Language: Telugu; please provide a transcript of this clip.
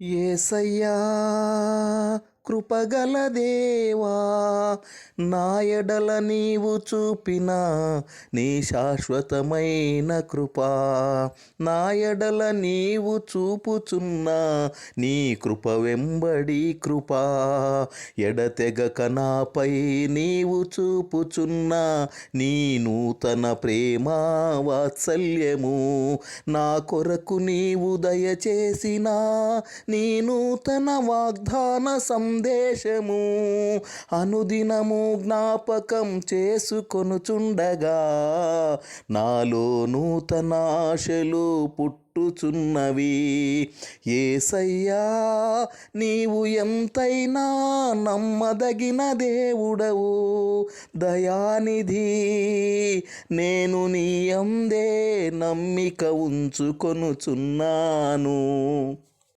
ఏసయ్యా కృపగల దేవా నాయడల నీవు చూపిన నీ శాశ్వతమైన కృపా. నాయడల నీవు చూపుచున్న నీ కృప వెంబడి కృపా. ఎడతెగక నాపై నీవు చూపుచున్న నీ నూతన ప్రేమ వాత్సల్యము. నా కొరకు నీవు దయచేసిన నీ నూతన వాగ్దాన సందేశము అనుదినము జ్ఞాపకం చేసుకొనుచుండగా నాలో నూతన ఆశలు పుట్టుచున్నవి. ఏసయ్యా నీవు ఎంతైనా నమ్మదగిన దేవుడవు. దయానిధి నేను నీ అందే నమ్మిక ఉంచుకొనుచున్నాను.